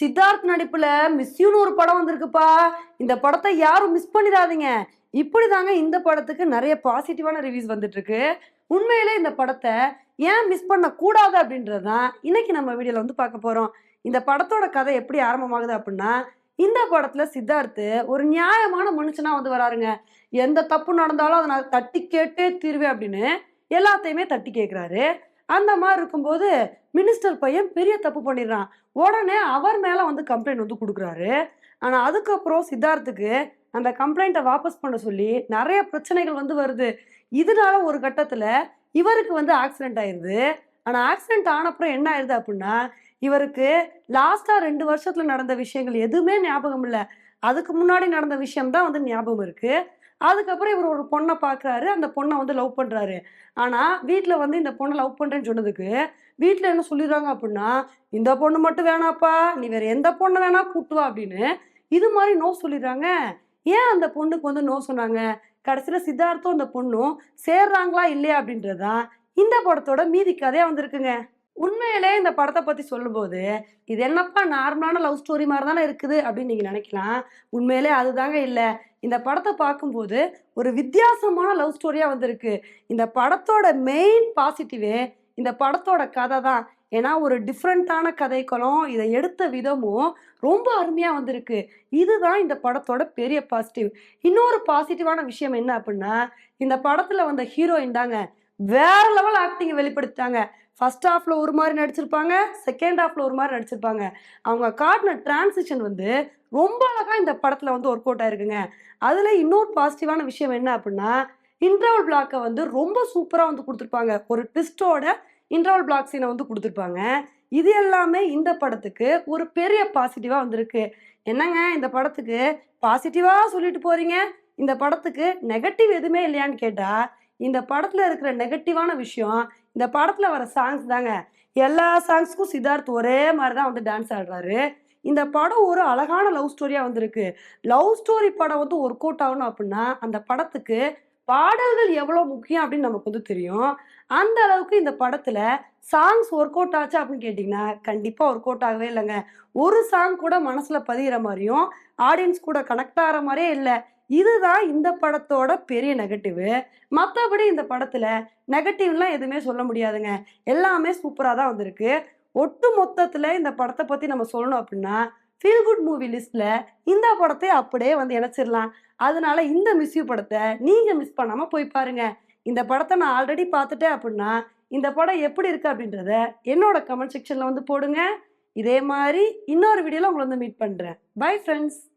சித்தார்த் நடிப்புல மிஸ்யூன்னு ஒரு படம் வந்திருக்குப்பா. இந்த படத்தை யாரும் மிஸ் பண்ணிடாதீங்க. இப்படி தாங்க இந்த படத்துக்கு நிறைய பாசிட்டிவான ரிவ்யூஸ் வந்துட்டு இருக்கு உண்மையிலே இந்த படத்தை ஏன் மிஸ் பண்ண கூடாது அப்படின்றது தான் இன்னைக்கு நம்ம வீடியோல வந்து பார்க்க போறோம். இந்த படத்தோட கதை எப்படி ஆரம்பமாகுது அப்படின்னா இந்த படத்துல சித்தார்த்து ஒரு நியாயமான மனுஷனா வந்து வராருங்க. எந்த தப்பு நடந்தாலும் அதை நான் தட்டி கேட்டே தீர்வேன் அப்படின்னு எல்லாத்தையுமே தட்டி கேட்குறாரு அந்த மாதிரி இருக்கும்போது மினிஸ்டர் பையன் பெரிய தப்பு பண்ணிடுறான். உடனே அவர் மேல வந்து கம்ப்ளைண்ட் வந்து கொடுக்குறாரு. ஆனா அதுக்கப்புறம் சித்தார்த்துக்கு அந்த கம்ப்ளைண்ட்டை வாபஸ் பண்ண சொல்லி நிறைய பிரச்சனைகள் வந்து வருது. இதனால ஒரு கட்டத்துல இவருக்கு வந்து ஆக்சிடென்ட் ஆயிருது. ஆனா ஆக்சிடென்ட் ஆனப்புறம் என்ன ஆயிருது அப்படின்னா இவருக்கு லாஸ்டா ரெண்டு வருஷத்துல நடந்த விஷயங்கள் எதுவுமே ஞாபகம் இல்லை. அதுக்கு முன்னாடி நடந்த விஷயம் தான் வந்து ஞாபகம் இருக்கு. அதுக்கப்புறம் இவர் ஒரு பொண்ணை பார்க்குறாரு அந்த பொண்ணை வந்து லவ் பண்ணுறாரு ஆனால் வீட்டில் வந்து இந்த பொண்ணை லவ் பண்ணுறேன்னு சொன்னதுக்கு வீட்டில் என்ன சொல்லிடுறாங்க அப்படின்னா இந்த பொண்ணு மட்டும் வேணாப்பா. நீ வேறு எந்த பொண்ணை வேணா கூட்டுவா அப்படின்னு இது மாதிரி நோ சொல்லிடுறாங்க. ஏன் அந்த பொண்ணுக்கு வந்து நோ சொன்னாங்க? கடைசியில் சித்தார்த்தம் அந்த பொண்ணும் சேர்றாங்களா இல்லையா அப்படின்றதான் இந்த படத்தோட மீதி கதையாக வந்திருக்குங்க. உண்மையிலே இந்த படத்தை பற்றி சொல்லும்போது இது என்னப்பா நார்மலான லவ் ஸ்டோரி மாதிரி தானே இருக்குது அப்படின்னு நீங்கள் நினைக்கலாம். உண்மையிலே அதுதாங்க இல்லை. இந்த படத்தை பார்க்கும்போது ஒரு வித்தியாசமான லவ் ஸ்டோரியாக வந்திருக்கு. இந்த படத்தோட மெயின் பாசிட்டிவே இந்த படத்தோட கதை தான் ஏன்னா ஒரு டிஃப்ரெண்ட்டான கதைகளும் இதை எடுத்த விதமும் ரொம்ப அருமையாக வந்திருக்கு. இதுதான் இந்த படத்தோட பெரிய பாசிட்டிவ் இன்னொரு பாசிட்டிவான விஷயம் என்ன அப்படின்னா இந்த படத்தில் வந்த ஹீரோயின் தாங்க. வேற லெவல் ஆக்டிங் வெளிப்படுத்தாங்க ஃபர்ஸ்ட் ஹாஃப்ல ஒரு மாதிரி நடிச்சிருப்பாங்க செகண்ட் ஹாஃப்ல ஒரு மாதிரி நடிச்சிருப்பாங்க. அவங்க காட்டின டிரான்சிஷன் வந்து ரொம்ப அழகா இந்த படத்துல வந்து ஒர்க் அவுட் ஆயிருக்குங்க. அதுல இன்னொரு பாசிட்டிவான விஷயம் என்ன அப்படின்னா இன்டர்வல் பிளாக்கை வந்து ரொம்ப சூப்பரா வந்து கொடுத்துருப்பாங்க. ஒரு ட்விஸ்டோட இன்டர்வல் பிளாக் சீனை வந்து கொடுத்துருப்பாங்க. இது எல்லாமே இந்த படத்துக்கு ஒரு பெரிய பாசிட்டிவா வந்திருக்கு. என்னங்க இந்த படத்துக்கு பாசிட்டிவா சொல்லிட்டு போறீங்க? இந்த படத்துக்கு நெகட்டிவ் எதுவுமே இல்லையான்னு கேட்டா இந்த படத்துல இருக்கிற நெகட்டிவான விஷயம் இந்த படத்துல வர சாங்ஸ் தாங்க. எல்லா சாங்ஸ்க்கும் சித்தார்த் ஒரே மாதிரி தான் வந்து டான்ஸ் ஆடுறாரு. இந்த படம் ஒரு அழகான லவ் ஸ்டோரியா வந்திருக்கு. லவ் ஸ்டோரி படம் வந்து ஒர்க் அவுட் ஆகணும் அப்படின்னா அந்த படத்துக்கு பாடல்கள் எவ்வளோ முக்கியம் அப்படின்னு நமக்கு வந்து தெரியும். அந்த அளவுக்கு இந்த படத்துல சாங்ஸ் ஒர்க் அவுட் ஆச்சா அப்படின்னு கேட்டிங்கன்னா கண்டிப்பாக ஒர்க் அவுட் ஆகவே இல்லைங்க. ஒரு சாங் கூட மனசில் பதிகிற மாதிரியும் ஆடியன்ஸ் கூட கனெக்ட் ஆகிற மாதிரியே இல்லை. இதுதான் இந்த படத்தோட பெரிய நெகட்டிவ் மற்றபடி இந்த படத்துல நெகட்டிவ்லாம் எதுவுமே சொல்ல முடியாதுங்க. எல்லாமே சூப்பராக தான் வந்திருக்கு. ஒட்டு மொத்தத்தில் இந்த படத்தை பற்றி நம்ம சொல்லணும் அப்படின்னா ஃபீல் குட் மூவி லிஸ்ட்ல இந்த படத்தை அப்படியே வந்து இணைச்சிடலாம். அதனால இந்த மிஸ்யூ படத்தை நீங்க மிஸ் பண்ணாம போய் பாருங்க. இந்த படத்தை நான் ஆல்ரெடி பார்த்துட்டேன் அப்படின்னா இந்த படம் எப்படி இருக்கு அப்படின்றத என்னோட கமெண்ட் செக்ஷன்ல வந்து போடுங்க. இதே மாதிரி இன்னொரு வீடியோல உங்களை வந்து மீட் பண்றேன். Bye friends